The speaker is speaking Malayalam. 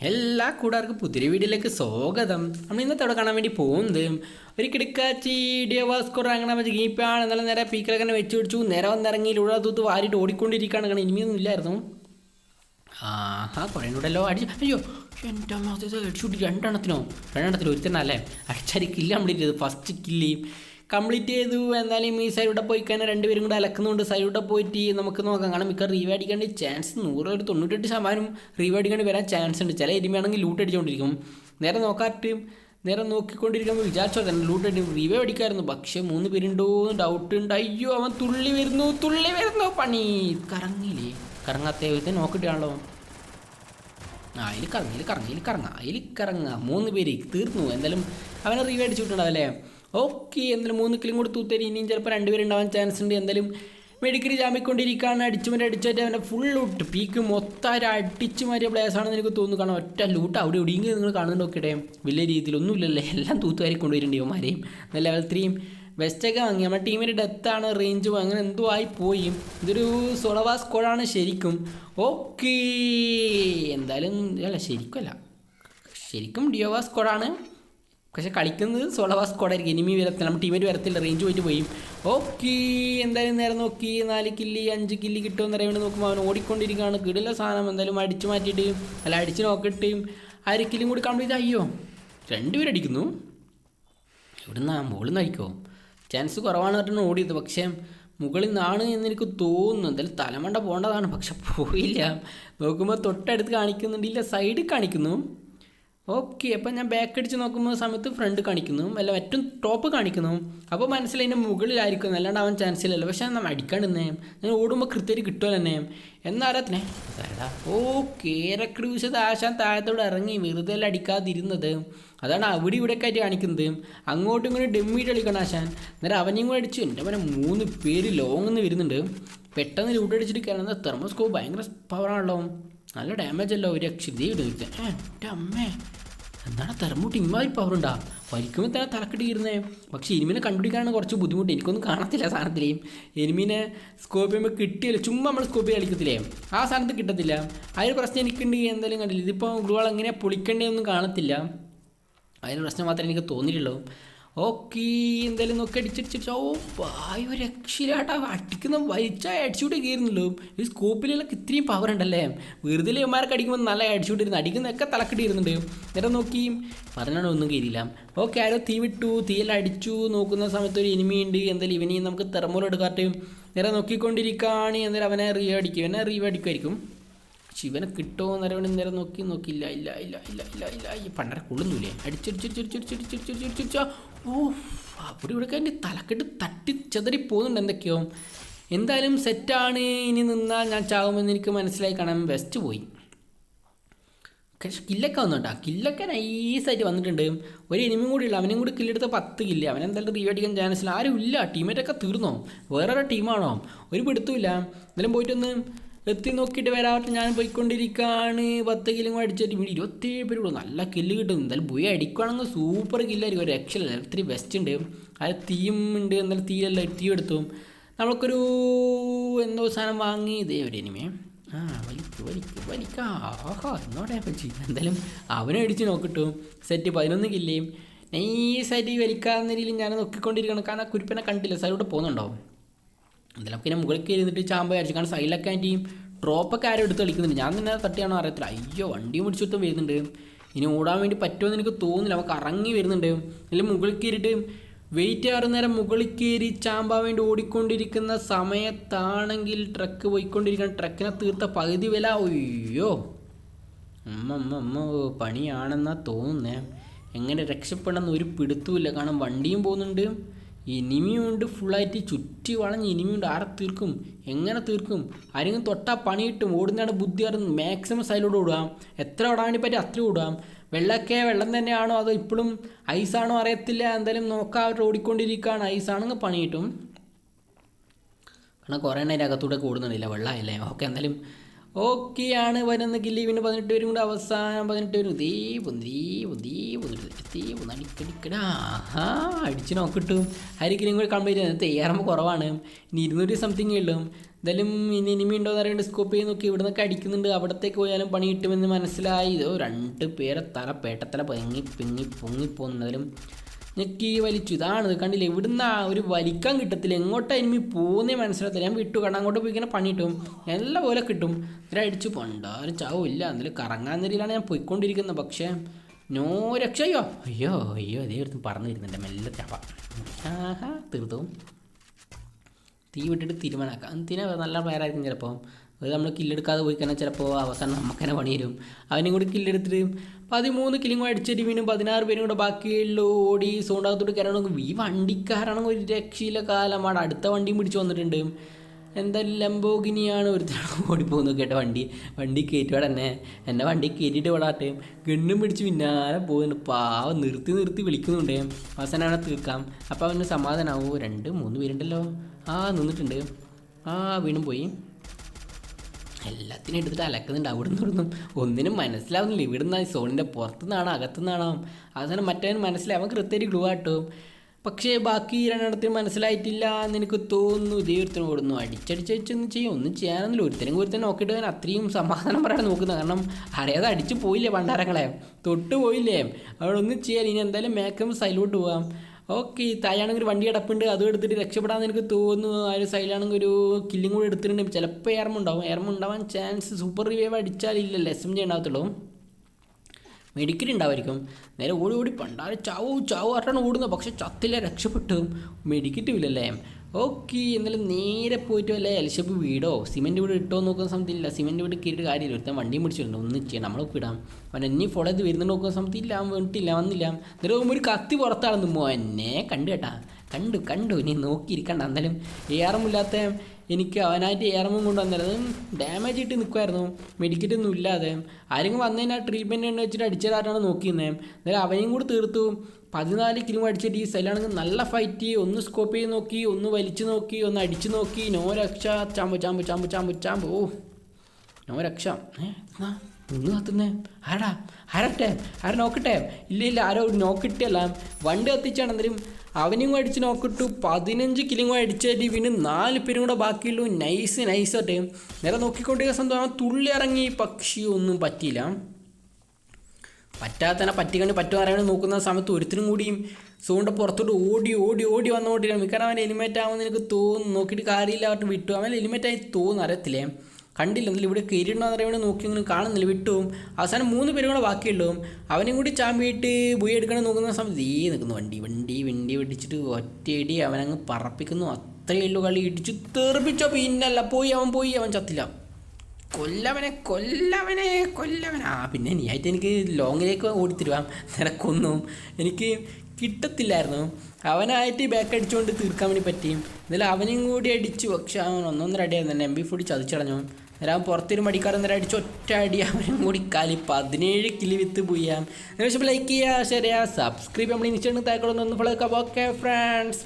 എല്ലാ കൂടാർക്കും പുതിരി വീഡിയോയിലേക്ക് സ്വാഗതം. നമ്മൾ ഇന്നത്തെ അവിടെ കാണാൻ വേണ്ടി പോകുന്നത് ഒരു കിടക്കാച്ചി ഡിയവാസ്കോർ അങ്ങനെ വെച്ച് ഗീപ്പാണ്. നല്ല നേരെ പീക്കിലൊക്കെ വെച്ച് പിടിച്ചു. നേരെ വന്നിറങ്ങി ഉള്ള തൂത്ത് വാരിട്ട് ഓടിക്കൊണ്ടിരിക്കുകയാണ്. കാരണം ഇനിയൊന്നും ഇല്ലായിരുന്നു. ആഹാ കുറേ കൂടെല്ലോ അടിച്ചു അയ്യോ എന്റെ അമ്മ അടിച്ചു രണ്ടെണ്ണത്തിനോ? രണ്ടെണ്ണത്തിനോ? ഒരുത്തനല്ലേ അടിച്ചാരി കില്ല കംപ്ലീറ്റ് ചെയ്തു ഫസ്റ്റ് കില്ല് കംപ്ലീറ്റ് ചെയ്തു. എന്നാലും ഈ സൈഡിലൂടെ പോയി കഴിഞ്ഞാൽ രണ്ടുപേരും കൂടെ അലക്കുന്നുണ്ട്. സൈഡിലൂടെ പോയിട്ട് നമുക്ക് നോക്കാം. കാരണം മിക്ക റീവ് അടിക്കേണ്ട ചാൻസ് നൂറ് ഒരു തൊണ്ണൂറ്റെട്ട് ശതമാനം റീവ് അടിക്കേണ്ടി വരാൻ ചാൻസ് ഉണ്ട്. ചില എരുമയാണെങ്കിൽ ലൂട്ട് അടിച്ചുകൊണ്ടിരിക്കും നേരെ നോക്കാട്ട് നേരെ നോക്കിക്കൊണ്ടിരിക്കുമ്പോൾ വിചാരിച്ചോ തന്നെ ലൂട്ട് അടി? റീവേ അടിക്കായിരുന്നു. പക്ഷേ മൂന്ന് പേരുണ്ടോ എന്ന് ഡൗട്ട് ഉണ്ട്. അയ്യോ അവൻ തുള്ളി വരുന്നു തുള്ളി വരുന്നു പണി. കറങ്ങിയില്ലേ? കറങ്ങാത്ത വിധത്തെ നോക്കിയിട്ടാണല്ലോ ആ അതിൽ കറങ്ങി അതിൽ കറങ്ങി അതിൽ കറങ്ങാം അതിൽ കറങ്ങാം. മൂന്ന് പേര് തീർന്നു. എന്തായാലും അവനെ റീവ് അടിച്ചു വിട്ടുണ്ടാവല്ലേ ഓക്കെ എന്തായാലും മൂന്ന് കിലും കൂടി തൂത്തരി. ഇനിയും ചിലപ്പോൾ രണ്ടുപേരുണ്ടാവാൻ ചാൻസ് ഉണ്ട്. എന്തായാലും മെഡിക്കൽ ജാമ്യക്കൊണ്ടിരിക്കുകയാണ് അടിച്ചുമരി മറ്റേ അവന്റെ ഫുൾ ലൂട്ട് പീക്ക് മൊത്തം ഒരു അടിച്ചു മാറിയ പ്ലേസ് ആണെന്ന് എനിക്ക് തോന്നുന്നു. കാരണം ഒറ്റ ലൂട്ട് അവിടെ എവിടെയെങ്കിലും നിങ്ങൾ കാണുന്നുണ്ട്. നോക്കിയിട്ടെ വലിയ രീതിയിലൊന്നുമില്ലല്ലേ. എല്ലാം തൂത്തുകാരി കൊണ്ടുവരേണ്ടി നല്ല ലെവൽ ത്രീയും വെസ്റ്റൊക്കെ വാങ്ങി. നമ്മുടെ ടീമിന്റെ ഡെത്താണ് റേഞ്ച് അങ്ങനെ എന്തോ ആയി പോയി. ഇതൊരു സൊളവാ സ്കോഡാണ് ശരിക്കും. ഓക്കേ എന്തായാലും അല്ല ശരിക്കും അല്ല. ശരിക്കും ഡിയോവാ സ്കോഡാണ് പക്ഷെ കളിക്കുന്നത് സോളവാ കോടായിരിക്കും ഇനിമി വരത്തില്ല നമ്മുടെ ടീമിൽ വരത്തില്ല റേഞ്ച് പോയിട്ട് പോയി. ഓക്കെ എന്തായാലും നേരെ നോക്കി. നാല് കില്ലി അഞ്ച് കില്ലി കിട്ടുമെന്ന് അറിയാൻ നോക്കുമ്പോൾ അവൻ ഓടിക്കൊണ്ടിരിക്കുകയാണ്. കിടില സാധനം എന്തായാലും അടിച്ച് മാറ്റിയിട്ട് അല്ല അടിച്ച് നോക്കിയിട്ട് ആ ഒരു കില്ലും കൂടി കംപ്ലീറ്റ് അയ്യോ രണ്ടുപേരും അടിക്കുന്നു. ആ മുകളിൽ നിന്ന് അടിക്കുമോ ചാൻസ് കുറവാണ് പറഞ്ഞാണ് ഓടിയത്. പക്ഷേ മുകളിൽ നിന്നാണ് എന്ന് എനിക്ക് തോന്നുന്നു. എന്തായാലും തലമണ്ട പോകേണ്ടതാണ്. പക്ഷെ പോയില്ല. നോക്കുമ്പോൾ തൊട്ടടുത്ത് കാണിക്കുന്നുണ്ട്. ഇല്ല സൈഡിൽ കാണിക്കുന്നു. ഓക്കെ അപ്പം ഞാൻ ബാക്ക് അടിച്ച് നോക്കുമ്പോൾ സമയത്ത് ഫ്രണ്ട് കാണിക്കുന്നു. അല്ല ഏറ്റവും ടോപ്പ് കാണിക്കുന്നു. അപ്പോൾ മനസ്സിലായി എന്റെ മുകളിലായിരിക്കും. അല്ലാണ്ട് അവൻ ചാൻസ് ഇല്ലല്ലോ. പക്ഷേ നമ്മൾ അടിക്കാണ്ടിരുന്നേ ഞാൻ ഓടുമ്പോൾ കൃത്യമായിട്ട് കിട്ടുമല്ലോ തന്നെ എന്നാരത്തിനെ ഓക്കെ ഏറെക്കിടി കേരക്രൂശത് ആശാൻ താഴത്തോടെ ഇറങ്ങി. വെറുതെ അടിക്കാതിരുന്നത്. അതാണ് അവിടെ ഇവിടെയൊക്കെ ആയിട്ട് കാണിക്കുന്നത്. അങ്ങോട്ടും ഇങ്ങോട്ടും ഡെമ്മിയിട്ട് കളിക്കണം ആശാൻ അന്നേരം അവനെയും കൂടെ അടിച്ചു. എന്റെ അവനെ മൂന്ന് പേര് ലോങ്ങ് നിന്ന് വരുന്നുണ്ട്. പെട്ടെന്ന് ലൂട്ടടിച്ചിട്ട് കയറുന്നത് തെർമോസ്കോപ്പ് ഭയങ്കര പവറാണല്ലോ നല്ല ഡാമേജ് അല്ലോ ഒരു രക്ഷിതേ ഏ എന്റെ അമ്മേ. എന്താണ് തെർമൂട്ട് ഇമ്മാതിരി പവർ ഉണ്ടാ? വലിക്കുമ്പോൾ തന്നെ തലക്കെട്ട് കീറുന്നേ പക്ഷേ എനിമിനെ കണ്ടുപിടിക്കാനാണ് കുറച്ച് ബുദ്ധിമുട്ട്. എനിക്കൊന്നും കാണത്തില്ല സാധനത്തിലേയും. എനിമിനെ സ്കോപ്പ് ചെയ്യുമ്പോൾ കിട്ടിയല്ലോ. ചുമ്മാ നമ്മൾ സ്കോപ്പ് ചെയ്ത് കളിക്കത്തില്ലേ? ആ സാധനത്ത് കിട്ടത്തില്ല. ആ ഒരു പ്രശ്നം എനിക്കുണ്ട് എന്തായാലും കണ്ടില്ല. ഇതിപ്പോൾ ഗ്ലൂവാൾ എങ്ങനെയാണ് പൊളിക്കേണ്ടതൊന്നും കാണത്തില്ല. അതിന് പ്രശ്നം മാത്രമേ എനിക്ക് തോന്നിയിട്ടുള്ളൂ. ഓക്കെ എന്തായാലും നോക്കി അടിച്ചടിച്ചടിച്ച ഓ വായു രക്ഷയിലാട്ടാ അടിക്കുന്ന വലിച്ച അടിച്ചുകൂട്ടി കയറുന്നല്ലോ ഈ സ്കോപ്പിലൊക്കെ ഇത്രയും പവർ ഉണ്ടല്ലേ? വെറുതെ ഇവന്മാർക്ക് അടിക്കുമ്പോൾ നല്ല അടിച്ചൂട്ട് ഇരുന്ന് അടിക്കുന്നതൊക്കെ തലക്കെട്ടി ഇരുന്നുണ്ട് നേരെ നോക്കി. പറഞ്ഞാണ് ഒന്നും കയറിയില്ല. ഓക്കെ ആരോ തീ വിട്ടു തീയെല്ലാം അടിച്ചു. നോക്കുന്ന സമയത്ത് ഒരു എനിമി ഉണ്ട്. എന്തായാലും ഇവനെയും നമുക്ക് തെർമോൽ എടുക്കാട്ട്. നേരെ നോക്കിക്കൊണ്ടിരിക്കുകയാണ് എന്തായാലും അവനെ റീവ് അടിക്കും. എന്നെ റീവ് അടിക്കുമായിരിക്കും. ശിവനെ കിട്ടുമോ എന്നറിയണം നേരം നോക്കി നോക്കിയില്ല ഇല്ല ഇല്ല ഇല്ല ഇല്ല ഇല്ല ഈ പണ്ടര കൊള്ളുന്നില്ലേ അടിച്ചടിച്ചടിച്ചടിച്ചടിച്ചടിച്ചടിച്ചടിച്ചടിച്ച ഓ അവിടെ ഇവിടെ എന്റെ തലക്കെട്ട് തട്ടി ചെതറി പോകുന്നുണ്ട് എന്തൊക്കെയോ. എന്തായാലും സെറ്റാണ് ഇനി നിന്നാൽ ഞാൻ ചാവുമെന്ന് എനിക്ക് മനസ്സിലായി കാണാൻ വെസ്റ്റ് പോയി. പക്ഷേ കില്ലൊക്കെ വന്നു കേട്ടോ. കില്ലൊക്കെ നൈസായിട്ട് വന്നിട്ടുണ്ട്. ഒരു എനിമിയും കൂടി ഇല്ല അവനും കൂടി കില്ലെടുത്ത പത്ത് കില്ല അവൻ എന്തായാലും റീവ് അടിക്കാൻ ചാൻസ് ഇല്ല. ആരും ഇല്ല. ടീമേറ്റൊക്കെ തീർന്നോ? വേറൊരു ടീമാണോ ഒരു പിടുത്തുമില്ല എന്തായാലും പോയിട്ടൊന്ന് എത്തി നോക്കിയിട്ട് വരാവട്ടെ ഞാൻ പോയിക്കൊണ്ടിരിക്കുകയാണ് പത്ത് കിലും കൂടെ അടിച്ചിട്ട് ഇവിടെ ഇരുപത്തേഴ് കൂടും നല്ല കില്ല് കിട്ടും. എന്തായാലും ബുയ അടിക്കുകയാണെങ്കിൽ സൂപ്പർ കില്ലായിരിക്കും ഒരു രക്ഷയില്ല. ഇത്തിരി ബെസ്റ്റ് ഉണ്ട്. അത് തീയും ഉണ്ട്. എന്നാലും തീയല്ല തീ എടുത്തു. നമ്മൾക്കൊരു എന്തോ സാധനം വാങ്ങി. ഇതേ ഒരു ഇനിമേ ആ വലിക്ക് വലിക്ക് വലിക്ക. ആഹാ എന്നോടെ പറ്റി എന്തായാലും അവനെ അടിച്ച് നോക്കിട്ടു. സെറ്റ് പതിനൊന്ന് കില്ലേയും നൈസായിട്ട് വലിക്കാവുന്ന രീതിയിൽ ഞാൻ നോക്കിക്കൊണ്ടിരിക്കണം കാരണം കുരുപ്പനെ കണ്ടില്ല. സൈഡിലോട്ട് പോകുന്നുണ്ടാവും എന്തായാലും പിന്നെ മുകളിൽ കയറി ഇരുന്നിട്ട് ചാമ്പ അടിച്ചു കാരണം സൈഡിലൊക്കെ ആന്റി ഡ്രോപ്പൊക്കെ ആരും എടുത്ത് കളിക്കുന്നുണ്ട്. ഞാൻ ഇങ്ങനെ തട്ടിയാണോ അറിയത്തില്ല. അയ്യോ വണ്ടി മുടിച്ചിട്ട് വരുന്നുണ്ട്. ഇനി ഓടാൻ വേണ്ടി പറ്റുമെന്ന് എനിക്ക് തോന്നുന്നില്ല. അവൾക്ക് ഇറങ്ങി വരുന്നുണ്ട്. അല്ലെങ്കിൽ മുകളിൽ കയറിയിട്ട് വെയിറ്റ് ആറ് നേരം മുകളിൽ കയറി ചാമ്പാൻ വേണ്ടി ഓടിക്കൊണ്ടിരിക്കുന്ന സമയത്താണെങ്കിൽ ട്രക്ക് പോയിക്കൊണ്ടിരിക്കുന്ന ട്രക്കിനെ തീർത്ത പകുതി വില. അയ്യോ. അമ്മ അമ്മ അമ്മ പണിയാണെന്നാ തോന്നുന്നേ. എങ്ങനെ രക്ഷപ്പെടണമെന്ന് ഒരു പിടുത്തുമില്ല കാരണം വണ്ടിയും പോകുന്നുണ്ട്. ഇനിമിയുണ്ട് ഫുള്ളായിട്ട് ചുറ്റി വളഞ്ഞ് ഇനിമിയുണ്ട്. ആരെ തീർക്കും? എങ്ങനെ തീർക്കും? ആരെങ്കിലും തൊട്ടാ പണി കിട്ടും ഓടുന്നതാണ് ബുദ്ധി അറിഞ്ഞ് മാക്സിമം സൈഡിലൂടെ ഓടാം എത്ര ഓടാൻ വേണ്ടി പറ്റി അത്ര ഓടാം വെള്ളമൊക്കെ വെള്ളം തന്നെയാണോ? അതോ ഇപ്പോഴും ഐസാണോ അറിയത്തില്ല? എന്തായാലും നോക്കാം അവർ ഓടിക്കൊണ്ടിരിക്കുകയാണ് ഐസാണെങ്കിൽ പണി കിട്ടും കാരണം കുറേ നേരം അകത്തൂടെ കൂടുന്നുണ്ടല്ലേ വെള്ളമായില്ലേ? ഓക്കെ എന്തായാലും ഓക്കെ ആണ് വരുന്ന കില്ലി പിന്നെ പതിനെട്ട് പേരും കൂടെ അവസാനം പതിനെട്ട് പേരും. ദേ പൊന്തി പൊന്തി പൊന്നിട്ട് തീ പൊന്നടിക്കടിക്കടാ ആ അടിച്ച് നോക്കിട്ടു. ആയിരിക്കും കൂടി കംപ്ലീറ്റ് ചെയ്യുന്നത് തയ്യാറുമ്പോൾ കുറവാണ്. ഇനി ഇരുന്നൂറ്റി സംതിങ് ഉള്ളൂ. എന്തായാലും ഇനി ഇനിമി ഉണ്ടോ എന്ന് അറിയേണ്ട സ്കോപ്പ് ചെയ്ത് നോക്കി. ഇവിടെ നിന്നൊക്കെ അടിക്കുന്നുണ്ട്. അവിടത്തേക്ക് പോയാലും പണി കിട്ടുമെന്ന് മനസ്സിലായി. ഇതോ രണ്ട് പേരെ തല പേട്ടത്തല പൊങ്ങി പിങ്ങി പൊങ്ങിപ്പോന്നതിലും ഞെക്കി വലിച്ചു. ഇതാണ് ഇത് കണ്ടില്ലേ? ഇവിടുന്ന് ഒരു വലിക്കാൻ കിട്ടത്തില്ല. എങ്ങോട്ടാ ഇനി പോകുന്നേ മനസ്സിലാകത്തില്ല ഞാൻ വിട്ടു. കാരണം അങ്ങോട്ട് പോയി ഇങ്ങനെ പണി കിട്ടും എല്ലാ പോലെ കിട്ടും. ഇത്ര അടിച്ചു പണ്ടാരും ചാവില്ല എന്നാലും കറങ്ങാൻ നിരയിലാണ് ഞാൻ പോയിക്കൊണ്ടിരിക്കുന്നത്. പക്ഷേ നോ രക്ഷ. അയ്യോ അയ്യോ അയ്യോ. അതേ അടുത്ത് പറഞ്ഞു തരുന്നുണ്ട് മെല്ലെ ചാപ്പ ആഹാ തീർത്തു തീ വിട്ടിട്ട് തീരുമാനമാക്കാം. എന്തിനാ നല്ല പേരായിരിക്കും ചിലപ്പോൾ അത് നമ്മൾ കില്ലെടുക്കാതെ പോയി കഴിഞ്ഞാൽ ചിലപ്പോൾ അവസാനം നമുക്ക് തന്നെ പണി അവനും കൂടി കില്ലെടുത്തിട്ട് പതിമൂന്ന് കിലും കൂടെ അടിച്ചിട്ട് വീണ്ടും പതിനാറ് പേരും കൂടെ ബാക്കിയുള്ള ഓടി സോണ്ടാകത്തോട്ട് കയറണമെങ്കിൽ ഈ വണ്ടിക്കാരാണെങ്കിൽ ഒരു രക്ഷയില്ല കാലമാണ് അടുത്ത വണ്ടിയും പിടിച്ചു വന്നിട്ടുണ്ട്. എന്തായാലും ലംബോഗിനിയാണ് ഒരുത്തരം ഓടിപ്പോകുന്നത് കേട്ടോ വണ്ടി. വണ്ടി കയറ്റുവാടെ തന്നെ എന്റെ വണ്ടി കയറ്റിയിട്ട് വിടാട്ടെ ഗണ്ണും പിടിച്ച് പിന്നാലെ പോകുന്നുണ്ട്. പാവ നിർത്തി നിർത്തി വിളിക്കുന്നുണ്ട്. അവസാനം തീർക്കാം. അപ്പോൾ അവന് സമാധാനമാവും രണ്ട് മൂന്ന് പേരുണ്ടല്ലോ. ആ നിന്നിട്ടുണ്ട്. ആ വീണ്ടും പോയി. എല്ലാത്തിനും എടുത്തിട്ട് അലക്കുന്നുണ്ട്. അവിടെ നിന്നൊന്നും ഒന്നിനും മനസ്സിലാവുന്നില്ല. ഇവിടുന്ന് സോണിന്റെ പുറത്തുനിന്നാണോ അകത്തുനിന്നാണോ? അവസാനം മറ്റവന് മനസ്സിലാവും അവൻ കൃത്യമായിട്ട് ഗ്ലൂ ആട്ടും പക്ഷേ ബാക്കി രണ്ടെണ്ണത്തിന് മനസ്സിലായിട്ടില്ല എന്ന് എനിക്ക് തോന്നുന്നു. ഇതേ ഒരുത്തനും ഓടുന്നു. അടിച്ചടിച്ച് വെച്ചൊന്നും ചെയ്യും. ഒന്നും ചെയ്യാനൊന്നുമില്ല. ഒരുത്തനും ഒരുത്തനും നോക്കിയിട്ട് ഞാൻ അത്രയും സമാധാനം പറയാൻ നോക്കുന്നത് കാരണം അറിയാതെ അടിച്ചു പോയില്ലേ പണ്ടാരങ്ങളെ. തൊട്ട് പോയില്ലേ. അവിടെ ഒന്നും ചെയ്യാൻ. ഇനി എന്തായാലും മാക്സിമം സൈലോട്ട് പോവാം. ഓക്കെ തായാണെങ്കിൽ ഒരു വണ്ടി അടപ്പുണ്ട് അതും എടുത്തിട്ട് രക്ഷപ്പെടാൻ എനിക്ക് തോന്നുന്നു. ആ ഒരു സൈഡിലാണെങ്കിൽ ഒരു കില്ലും കൂടി എടുത്തിട്ടുണ്ട്. ചിലപ്പോൾ ഏർമുണ്ടാവും ഏർമുണ്ടാവാൻ ചാൻസ് സൂപ്പർ റിവൈവ് അടിച്ചാലില്ലല്ലോ എസ് എം ജി ഉണ്ടാകത്തുള്ളൂ മെഡിക്കൽ ഉണ്ടാവായിരിക്കും. നേരെ ഓടി ഓടി പണ്ടാരെ ചാവു ചാവു ആട്ടാണ് ഓടുന്നത്. പക്ഷെ ചത്തില്ല രക്ഷപ്പെട്ടു. മെഡിക്കറ്റും ഇല്ലല്ലേ? ഓക്കെ എന്നാലും നേരെ പോയിട്ട് വല്ല എൽഷപ്പ് വീടോ സിമെന്റ് വീട് ഇട്ടോ നോക്കുന്ന സമയത്തില്ല സിമെന്റ് വീട് കയറിയിട്ട് കാര്യമില്ല. ഒരുത്തൻ വണ്ടിയും പിടിച്ചിട്ടുണ്ട്. ഒന്നും ചെയ്യാം. നമ്മളൊക്കെ ഇടാം അവൻ എന്നെ ഫോളോ ചെയ്ത് വരുന്നുണ്ട് നോക്കുന്ന സമയത്ത് ഇല്ല. അവൻ വീട്ടില്ല വന്നില്ല. നേരെ പോകുമ്പോൾ ഒരു കത്തി പുറത്താണെന്ന് മോ എന്നെ കണ്ടു കേട്ടാ. കണ്ടു കണ്ടു. ഇനി നോക്കിയിരിക്കണ്ട. എന്തായാലും ഏറമില്ലാത്ത എനിക്ക് അവനായിട്ട് ഏറമും കൊണ്ടുവന്നത് ഡാമേജ് ഇട്ട് നിൽക്കുമായിരുന്നു മെഡിക്കറ്റ് ഒന്നും ഇല്ലാതെ. ആരെങ്കിലും വന്നു കഴിഞ്ഞാൽ ട്രീറ്റ്മെന്റ് എന്ന് വെച്ചിട്ട് അടിച്ചതായിട്ടാണ് നോക്കിയിരുന്നത് എന്നാലും അവനെയും കൂടി തീർത്തു. പതിനാല് കിലോ അടിച്ചിട്ട് ഈ സൈലാണെങ്കിൽ നല്ല ഫൈറ്റ് ഒന്ന് സ്കോപ്പ് ചെയ്ത് നോക്കി ഒന്ന് വലിച്ചു നോക്കി ഒന്ന് അടിച്ചു നോക്കി. നോ രക്ഷ. ചാമ്പ് ചാമ്പ് ചാമ്പ് ചാമ്പ് ചാമ്പ്. ഓ നോ രക്ഷ. ഏ എന്നാ ഒന്ന് കത്തുന്നേ ആരാടാ ആരട്ടെ ആര നോക്കട്ടെ? ഇല്ല ഇല്ല ആരോ നോക്കിട്ടല്ല. വണ്ടി കത്തിച്ചാണ്. എന്തെങ്കിലും അവനും അടിച്ച് നോക്കിട്ടു പതിനഞ്ച് കിലും അടിച്ചിട്ട് പിന്നെ നാല് പേരും കൂടെ ബാക്കിയുള്ളൂ. നൈസ് നൈസ് ആട്ടെ. നേരെ നോക്കിക്കൊണ്ടിരിക്കുന്ന സ്വന്തം ആ തുള്ളി ഇറങ്ങി. പക്ഷി ഒന്നും പറ്റിയില്ല. പറ്റാത്തന്നെ പറ്റിക്കണ്ട് പറ്റുമോ അറിയാൻ നോക്കുന്ന സമയത്ത് ഒരുത്തിനും കൂടിയും സൂണ്ട പുറത്തോട്ട് ഓടി ഓടി ഓടി വന്നുകൊണ്ടിരിക്കണം മിക്കവാറും അവൻ എലിമേറ്റ് ആവുമെന്ന് എനിക്ക് തോന്നുന്നു. നോക്കിയിട്ട് കാര്യമില്ല അവർക്ക് വിട്ടു. അവൻ എലിമേറ്റ് ആയി തോന്നുന്നു. അറിയത്തില്ലേ? കണ്ടില്ല. എന്നാലും ഇവിടെ കയറിയിട്ടുണ്ടോ എന്ന് അറിയാൻ നോക്കി ഇങ്ങനെ കാണുന്നില്ല. വിട്ടു അവസാനം മൂന്ന് പേരും കൂടെ ബാക്കിയുള്ളതും അവനും കൂടി ചാമ്പിയിട്ട് ബുയി എടുക്കണം നോക്കുന്ന സമയത്ത് ഈ നിൽക്കുന്നു വണ്ടി വണ്ടി വണ്ടി വെടിച്ചിട്ട് ഒറ്റയടി അവനങ്ങ് പറപ്പിക്കുന്നു. അത്രയേ ഉള്ളൂ കളി. ഇടിച്ചു തെറിപ്പിച്ചോ. പിന്നല്ല പോയി അവൻ പോയി അവൻ ചത്തില്ല. കൊല്ലവനെ കൊല്ലവനെ കൊല്ലവനെ. ആ പിന്നെ നീ ആയിട്ട് എനിക്ക് ലോങ്ങിലേക്ക് ഓടിത്തരുവാം. നിനക്കൊന്നും എനിക്ക് കിട്ടത്തില്ലായിരുന്നു. അവനായിട്ട് ബാക്ക് അടിച്ചുകൊണ്ട് തീർക്കാൻ വേണ്ടി പറ്റിയും എന്നാലും അവനും കൂടി അടിച്ചു. പക്ഷെ അവൻ ഒന്നൊന്നര അടിയായിരുന്നു എം ബി ഫുഡ് ചതിച്ചടഞ്ഞു. അന്നേരം പുറത്തൊരു മടിക്കാരൻ നേരം അടിച്ച് ഒറ്റ അടി അവനും കൂടി കാലി പതിനേഴ് കിലി വിത്ത് പോയാം ലൈക്ക് ചെയ്യുക ഷെയർ ചെയ്യുക സബ്സ്ക്രൈബ് നമ്മൾ ഇൻസ്റ്റാഗ്രാം താക്കണമെന്ന് ഫോളോ ഓക്കെ ഫ്രണ്ട്സ്